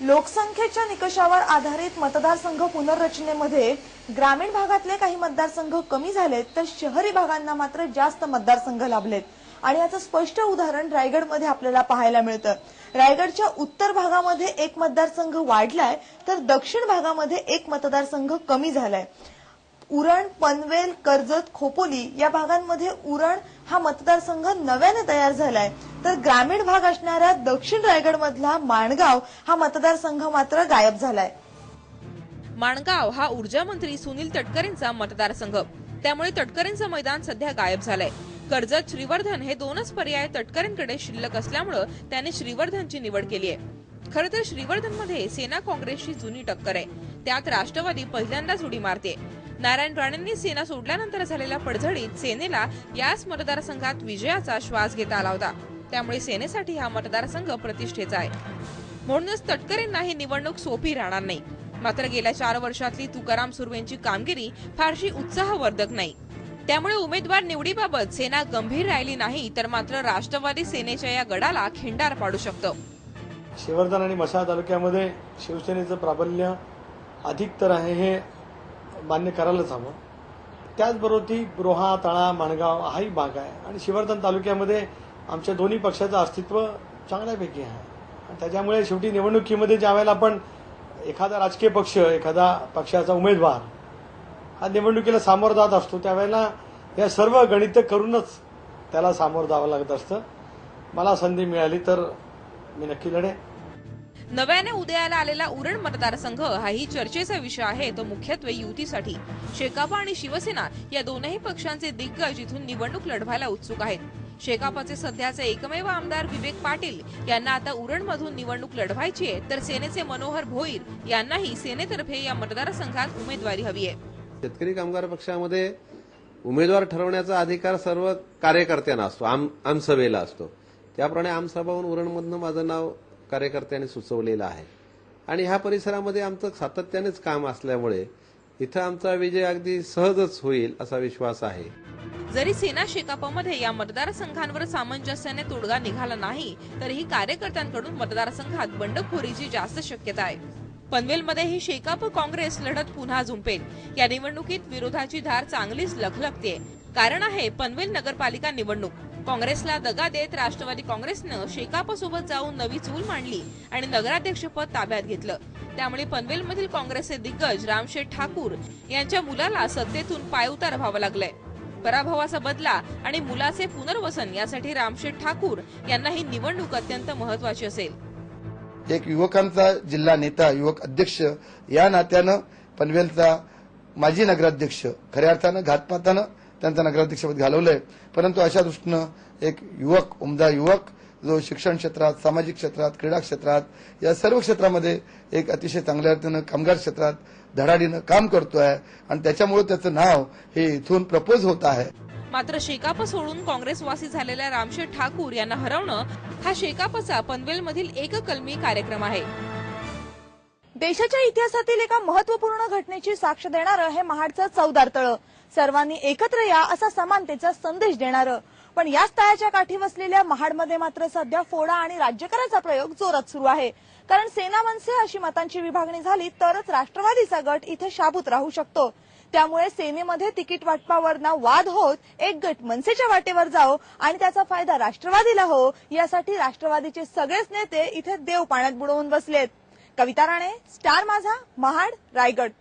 लोकसंख्येच्या निकषावर आधारित मतदारसंघ पुनर्रचनेमध्ये ग्रामीण भागातले काही मतदारसंघ कमी झालेत तर शहरी भागांना मात्र जास्त मतदारसंघ लाभलेत. आणि याचं स्पष्ट उदाहरण रायगडमध्ये आपल्याला पाहायला मिळतं. रायगडच्या उत्तर भागामध्ये एक मतदारसंघ वाढलाय तर दक्षिण भागामध्ये एक मतदारसंघ कमी झालाय. उरण पनवेल कर्जत खोपोली या भागांमध्ये उरण हा मतदारसंघ नव्याने तयार झालाय. तर ग्रामीण भाग असणाऱ्या दक्षिण रायगड मधला माणगाव हा मतदारसंघ मात्र गायब झालाय. माणगाव हा ऊर्जा मंत्री सुनील तटकरेंचा मतदारसंघ. त्यामुळे तटकरेंचं मैदान सध्या गायब झालंय. कर्जत श्रीवर्धन हे दोनच पर्याय तटकरेंकडे शिल्लक असल्यामुळं त्याने श्रीवर्धनची निवड केली आहे. खरं तर श्रीवर्धनमध्ये सेना काँग्रेसची जुनी टक्कर आहे. त्यात राष्ट्रवादी पहिल्यांदाच उडी मारते. नारायण राणेंनी सेना सोडल्यानंतर झालेल्या पडझडीत सेनेला याच मतदारसंघात विजयाचा श्वास घेता आला होता. त्यामुळे सेनेसाठी हा मतदारसंघ प्रतिष्ठेचा आहे. म्हणूनच तटकरेंना ही निवडणूक सोपी राहणार नाही. मात्र गेल्या चार वर्षातली तुकाराम सुर्वेंची कामगिरी फारशी उत्साहवर्धक नाही. त्यामुळे उमेदवार निवडीबाबत सेना गंभीर राहिली नाही तर मात्र राष्ट्रवादी सेनेच्या या गडाला खिंडार पाडू शकतं. शिवर्धन आणि मसाळ तालुक्यामध्ये शिवसेनेचं प्राबल्य अधिक तर आहे हे मान्य करायलाच हवं. त्याचबरोबर ती रोहा तळा माणगाव हाही भाग आहे. आणि शिवर्धन तालुक्यामध्ये आमच्या दोन्ही पक्षाचं अस्तित्व चांगल्यापैकी आहे. त्याच्यामुळे शेवटी निवडणुकीमध्ये ज्या वेळेला आपण एखादा राजकीय पक्ष एखादा पक्षाचा उमेदवार हा निवडणुकीला सामोरं जात असतो त्यावेळेला या सर्व गणित करूनच त्याला सामोरं जावं लागत असतं. मला संधी मिळाली तर मी नक्की लढे नव्याने उदयाला आलेला उरण मतदारसंघ हाही चर्चेचा विषय आहे. तो मुख्यत्वे युतीसाठी. शेकापा आणि शिवसेना या दोनही पक्षांचे दिग्गज इथून निवडणूक लढवायला उत्सुक आहेत. शेकापचे सध्याचे एकमेव आमदार विवेक पाटील यांना आता उरण मधून निवडणूक लढवायची आहे तर सेनेचे मनोहर भोईर यांनाही सेनेतर्फे या मतदारसंघात उमेदवारी हवी आहे. शेतकरी कामगार पक्षामध्ये उमेदवार ठरवण्याचा अधिकार सर्व कार्यकर्त्यांना असतो आम आमसभेला असतो. त्याप्रमाणे आमसभाहून उरणमधनं माझं नाव कार्यकर्त्यांनी सुचवलेलं आहे. आणि ह्या परिसरामध्ये आमचं सातत्यानेच काम असल्यामुळे इथं आमचा विजय अगदी सहजच होईल असा विश्वास आहे. जरी सेना शेकापमध्ये या मतदारसंघांवर सामंजस्याने तोडगा निघाला नाही तरीही कार्यकर्त्यांकडून मतदारसंघात बंडखोरीची जास्त शक्यता आहे. पनवेलमध्ये ही शेकाप काँग्रेस लढत पुन्हा झुंपेल. या निवडणुकीत विरोधाची धार चांगलीच लखलखते कारण आहे पनवेल नगरपालिका निवडणूक. काँग्रेसला दगा देत राष्ट्रवादी काँग्रेसनं शेकापसोबत जाऊन नवी चूल मांडली आणि नगराध्यक्षपद ताब्यात घेतलं. त्यामुळे पनवेलमधील काँग्रेसचे दिग्गज रामशेठ ठाकूर यांच्या मुलाला सत्तेतून पायउतार व्हावं लागलंय. पराभवाचा बदला आणि मुलाचे पुनर्वसन यासाठी रामशेठ ठाकूर यांना ही निवडणूक अत्यंत महत्वाची असेल. एक युवकांचा जिल्हा नेता युवक अध्यक्ष या नात्यानं पनवेलचा माजी नगराध्यक्ष खऱ्या अर्थानं घातपातानं त्यांचं नगराध्यक्षपद घालवलंय. परंतु अशा दृष्टीनं एक युवक उमदा युवक जो शिक्षण क्षेत्रात सामाजिक क्षेत्रात क्रीडा क्षेत्रात या सर्व क्षेत्रामध्ये एक अतिशय चांगल्या अर्थानं कामगार क्षेत्रात धडाडीनं काम करतोय आणि त्याच्यामुळे त्याचं नाव हे इथून प्रपोज होत आहे. मात्र शेकाप सोडून काँग्रेसवासी झालेल्या रामशेठ ठाकूर यांना हरवणं हा शेकापचा पनवेलमधील एककलमी कार्यक्रम आहे. देशाच्या इतिहासातील एका महत्त्वपूर्ण घटनेची साक्ष देणारं हे महाडचं चौदार तळ. सर्वांनी एकत्र या असा समानतेचा संदेश देणारं. पण याच तळ्याच्या काठी वसलेल्या महाडमध्ये मात्र सध्या फोडा आणि राज्यकराचा प्रयोग जोरात सुरू आहे. कारण सेना मनसे अशी मतांची विभागणी झाली तरच राष्ट्रवादीचा गट इथे शाबूत राहू शकतो. त्यामुळे सेनेमध्ये तिकीट वाटपावर ना वाद होत एक गट मनसेच्या वाटेवर जाओ आणि त्याचा फायदा राष्ट्रवादीला हो यासाठी राष्ट्रवादीचे सगळेच नेते इथे देव पाण्यात बुडवून बसलेत. कविता राणे स्टार माझा महाड रायगड.